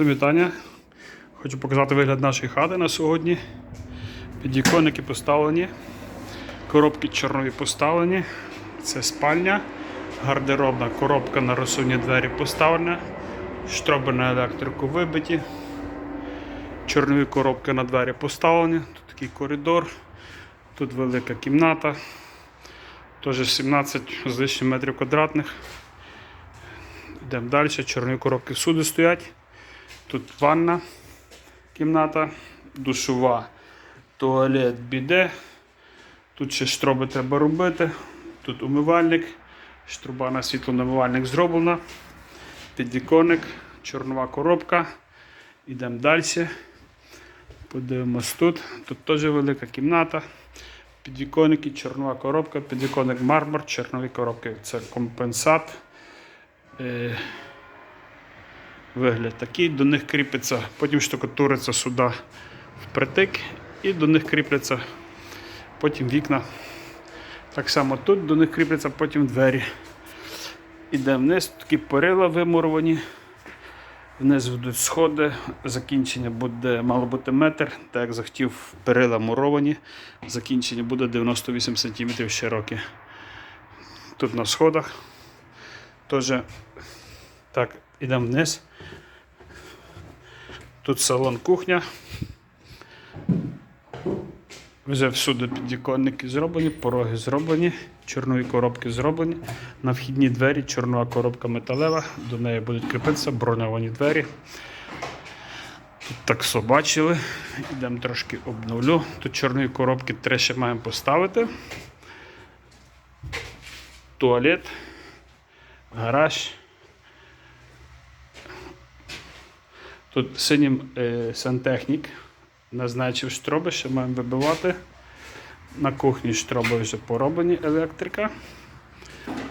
Всім вітання. Хочу показати вигляд нашої хати на сьогодні. Підвіконники поставлені, коробки чорнові поставлені. Це спальня, гардеробна коробка на розсувні двері поставлена, штроби на електрику вибиті, чорнові коробки на двері поставлені. Тут такий коридор, тут велика кімната, теж 17 з лишнім метрів квадратних. Йдемо далі, чорні коробки всюди стоять. Тут ванна, кімната, душова, туалет, біде. Тут ще штроби треба робити. Тут умивальник, штруба на світлонамивальник зроблена. Підвіконник, чорнова коробка. Йдемо далі. Подивимось тут. Тут теж велика кімната. Підвіконники, чорнова коробка, підвіконник мармур, чорнові коробки. Це компенсат. Вигляд такий, до них кріпиться, потім штукатуриться сюди впритик і до них кріпляться потім вікна. Так само тут до них кріпляться потім двері. Іде вниз, такі перила вимуровані. Вниз будуть сходи, закінчення буде, мало бути метр, так як захотів перила муровані. Закінчення буде 98 см широке. Тут на сходах. Теж так, ідемо вниз. Тут салон кухня. Вже всюди підвіконники зроблені, пороги зроблені, чорнові коробки зроблені. На вхідні двері чорнова коробка металева, до неї будуть кріпитися броньовані двері. Тут так все бачили. Йдемо трошки обновлю. Тут чорної коробки три ще маємо поставити. Туалет, гараж. Тут синім е, сантехнік назначив штроби, що маємо вибивати. На кухні штроби вже пороблені, електрика.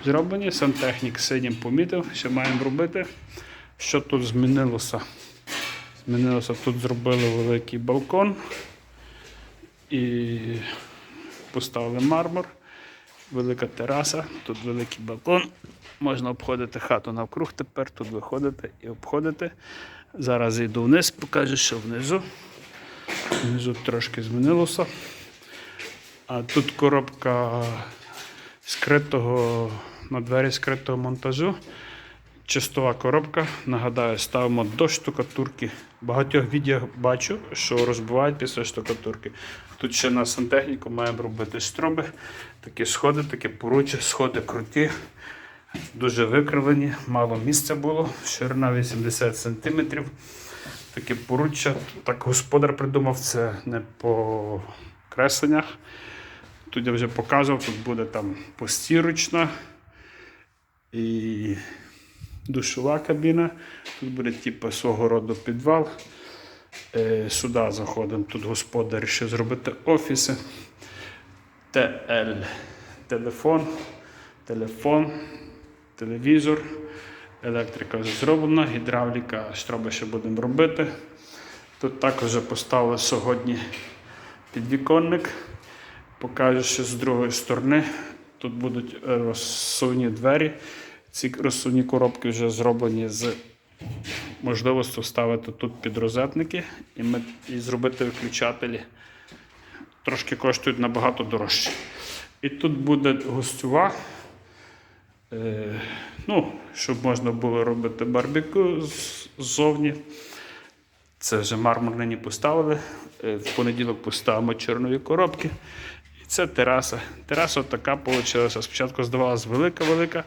Зроблені, сантехнік синім помітив, що маємо робити. Що тут змінилося? Змінилося, тут зробили великий балкон і поставили мармур, велика тераса, тут великий балкон. Можна обходити хату навкруг, тепер тут виходити і обходити. Зараз йду вниз, покажу, що внизу. Внизу трошки змінилося. А тут коробка скритого на двері скритого монтажу. Чистова коробка. Нагадаю, ставимо до штукатурки. Багатьох відео бачу, що розбивають після штукатурки. Тут ще на сантехніку маємо робити строби. Такі сходи, такі поруччя, сходи круті. Дуже викривлені, мало місця було, ширина 80 см. Таке поруччя. Так господар придумав, це не по кресленнях. Тут я вже показував, тут буде там постірочна і душова кабіна. Тут буде типу свого роду підвал. Е, сюди заходимо. Тут господар ще зробити офіси. ТЛ. Телефон, телефон, телевізор. Електрика зроблена, гідравліка, штроби ще будемо робити. Тут також поставили сьогодні підвіконник. Покажу, що з другої сторони тут будуть розсувні двері. Ці розсувні коробки вже зроблені з можливістю ставити тут підрозетники і, ми, і зробити виключателі. Трошки коштують набагато дорожче. І тут буде гостьова. Е, ну, щоб можна було робити барбекю ззовні. Це вже мармур нині поставили. Е, В понеділок поставимо чорнові коробки. І це тераса. Тераса така вийшла. Спочатку здавалась велика-велика,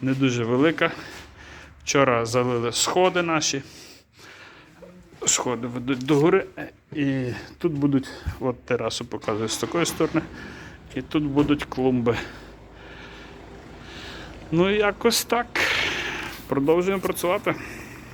не дуже велика. Вчора залили сходи наші. Сходи ведуть до гори. І тут будуть, от терасу показую з такої сторони. І тут будуть клумби. Ну, якось так. Продовжуємо працювати.